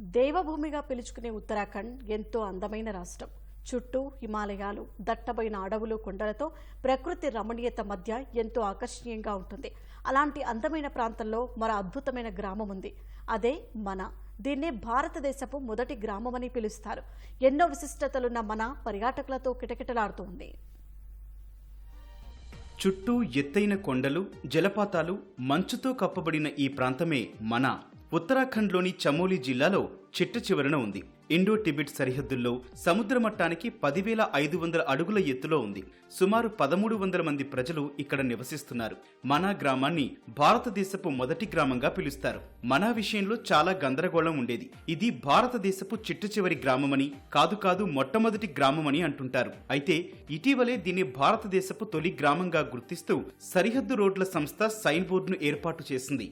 దేవభూమిగా పిలుచుకునే ఉత్తరాఖండ్ ఎంతో అందమైన రాష్ట్రం. చుట్టూ హిమాలయాలు దట్టమైన అడవులు కొండలతో ప్రకృతి రమణీయత మధ్య ఎంతో ఆకర్షణీయంగా ఉంటుంది. అలాంటి అందమైన ప్రాంతంలో మరో అద్భుతమైన గ్రామం ఉంది. అదే మన. దీన్నే భారతదేశపు మొదటి గ్రామమని పిలుస్తారు. ఎన్నో విశిష్టతలున్న మన పర్యాటకులతో కిటకిటలాడుతోంది చుట్టూ ఎత్తైన కొండలు జలపాతాలు మంచుతో కప్పబడిన ఈ ప్రాంతమే మన. ఉత్తరాఖండ్లోని చమోలి జిల్లాలో చిట్ట చివరన ఉంది. ఇండో టిబెట్ సరిహద్దుల్లో సముద్ర మట్టానికి పదివేల ఐదు వందల అడుగుల ఎత్తులో ఉంది. సుమారు పదమూడు వందల మంది ప్రజలు ఇక్కడ నివసిస్తున్నారు. మనా గ్రామాన్ని భారతదేశపు మొదటి గ్రామంగా పిలుస్తారు. మనా విషయంలో చాలా గందరగోళం ఉండేది. ఇది భారతదేశపు చిట్ట చివరి గ్రామమని కాదు కాదు మొట్టమొదటి గ్రామమని అంటుంటారు. అయితే ఇటీవలే దీన్ని భారతదేశపు తొలి గ్రామంగా గుర్తిస్తూ సరిహద్దు రోడ్ల సంస్థ సైన్ బోర్డును ఏర్పాటు చేసింది.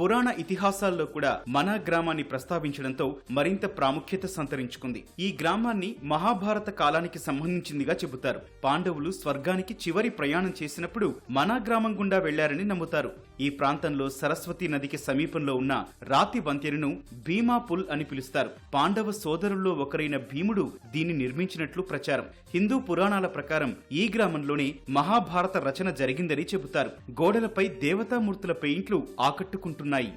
పురాణ ఇతిహాసాల్లో కూడా మన గ్రామాన్ని ప్రస్తావించడంతో మరింత ప్రాముఖ్యత సంతరించుకుంది. ఈ గ్రామాన్ని మహాభారత కాలానికి సంబంధించిందిగా చెబుతారు. పాండవులు స్వర్గానికి చివరి ప్రయాణం చేసినప్పుడు మన గ్రామం గుండా వెళ్ళారని నమ్ముతారు. ఈ ప్రాంతంలో సరస్వతి నదికి సమీపంలో ఉన్న రాతి వంతెనను భీమా పుల్ అని పిలుస్తారు. పాండవ సోదరుల్లో ఒకరైన భీముడు దీన్ని నిర్మించినట్లు ప్రచారం. హిందూ పురాణాల ప్రకారం ఈ గ్రామంలోనే మహాభారత రచన జరిగిందని చెబుతారు. గోడలపై దేవతామూర్తుల పెయింట్లు ఆకట్టుకుంటున్నాయి.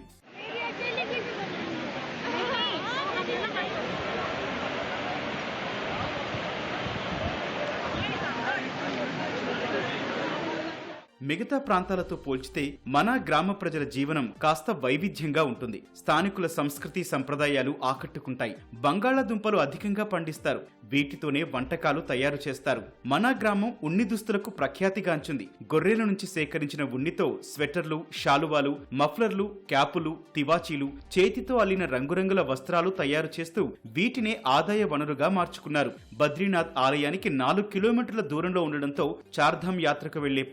మిగతా ప్రాంతాలతో పోల్చితే మన గ్రామ ప్రజల జీవనం కాస్త వైవిధ్యంగా ఉంటుంది. స్థానికుల సంస్కృతి సంప్రదాయాలు ఆకట్టుకుంటాయి. బంగాళాదుంపలు అధికంగా పండిస్తారు. వీటితోనే వంటకాలు తయారు చేస్తారు. మన గ్రామం ఉన్ని దుస్తులకు ప్రఖ్యాతిగాంచింది గొర్రెల నుంచి సేకరించిన ఉన్నితో స్వెటర్లు శాలువాలు మఫ్లర్లు క్యాపులు తివాచీలు చేతితో అల్లిన రంగురంగుల వస్త్రాలు తయారు చేస్తూ వీటినే ఆదాయ వనరుగా మార్చుకున్నారు. బద్రీనాథ్ ఆలయానికి నాలుగు కిలోమీటర్ల దూరంలో ఉండడంతో చార్ధామ్ యాత్రకు వెళ్ళే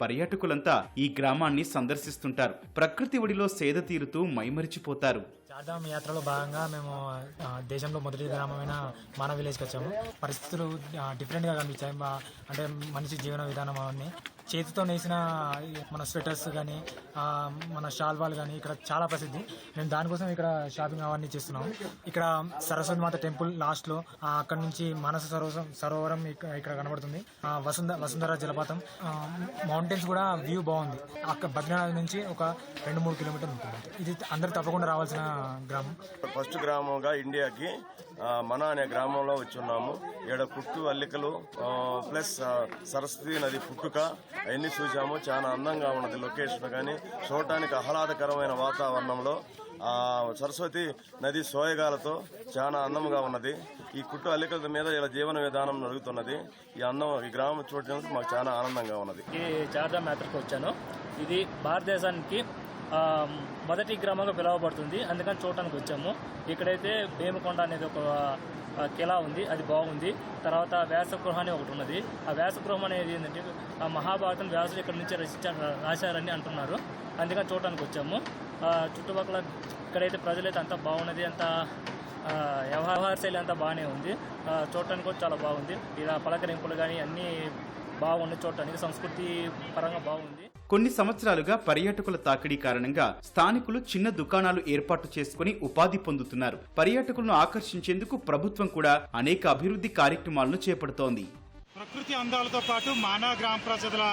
పర్యాటకులంతా ఈ గ్రామాన్ని సందర్శిస్తుంటారు. ప్రకృతి ఒడిలో సేద తీరుతూ మైమరిచిపోతారు. చార్ధామ్ యాత్రలో భాగంగా మేము దేశంలో మొదటి గ్రామమైన మానవ విలేజ్కి వచ్చాము. పరిస్థితులు డిఫరెంట్గా కనిపించాయి. అంటే మనిషి జీవన విధానం అవన్నీ. చేతితో నేసిన మన స్వెటర్స్ కానీ మన షాల్వాలు కానీ ఇక్కడ చాలా ప్రసిద్ధి. మేము దానికోసం ఇక్కడ షాపింగ్ అవన్నీ చేస్తున్నాం ఇక్కడ సరస్వతి మాత టెంపుల్ లాస్ట్లో అక్కడ నుంచి మానస సరోవరం సరోవరం ఇక్కడ కనబడుతుంది. వసుంధ వసుంధర జలపాతం. మౌంటైన్స్ కూడా వ్యూ బాగుంది. అక్కడ బద్రీనాథ్ నుంచి ఒక రెండు మూడు కిలోమీటర్లు ఉంటుంది. ఇది అందరూ తప్పకుండా రావాల్సిన గ్రామం? ఫస్ట్ గ్రామంగా ఇండియాకి మన అనే గ్రామంలో వచ్చి ఉన్నాము ఈడ కుట్టు అల్లికలు ప్లస్ సరస్వతి నది పుట్టుక అవన్నీ చూసాము చాలా అందంగా ఉన్నది లొకేషన్ కానీ చూడటానికి ఆహ్లాదకరమైన వాతావరణంలో. ఆ సరస్వతి నది సోయగాలతో చాలా అందంగా ఉన్నది. ఈ కుట్టు అల్లికల మీద ఇలా జీవన విధానం జరుగుతున్నది. ఈ అందం ఈ గ్రామం చూడడానికి మాకు చాలా ఆనందంగా ఉన్నది. ఈ చార్ధామ్ యాత్రకు వచ్చాను. ఇది భారతదేశానికి మొదటి గ్రామంగా పిలువబడుతుంది. అందుకని చూడటానికి వచ్చాము. ఇక్కడైతే భీమకొండ అనేది ఒక కిలా ఉంది. అది బాగుంది. తర్వాత వ్యాసగృహం అని ఒకటి ఉన్నది. ఆ వ్యాసగృహం అనేది ఏంటంటే ఆ మహాభారతం వ్యాసులు ఇక్కడ నుంచి రచించారు రాశారని అంటున్నారు. అందుకని చూడటానికి వచ్చాము. చుట్టుపక్కల ఇక్కడైతే ప్రజలైతే అంతా బాగున్నది. అంతా వ్యవహార శైలి అంతా బాగానే ఉంది. చూడటానికి కూడా చాలా బాగుంది. ఇలా పలకరింపులు కానీ అన్నీ బాగున్నాయి చూడటానికి సంస్కృతి పరంగా బాగుంది. కొన్ని సంవత్సరాలుగా పర్యాటకుల తాకిడి కారణంగా స్థానికులు చిన్న దుకాణాలు ఏర్పాటు చేసుకుని ఉపాధి పొందుతున్నారు. పర్యాటకులను ఆకర్షించేందుకు ప్రభుత్వం కూడా అనేక అభివృద్ధి కార్యక్రమాలను చేపడుతోంది. ప్రకృతి అందాలతో పాటు మానవ గ్రామ ప్రజల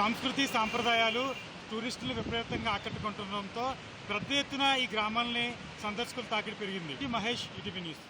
సంస్కృతి సాంప్రదాయాలు టూరిస్టులు విపరీతంగా ఆకట్టుకుంటుండడంతో పెద్ద ఎత్తున ఈ గ్రామాలని సందర్శకుల తాకిడి పెరిగింది. ఇది మహేష్ ఇటీవీ న్యూస్.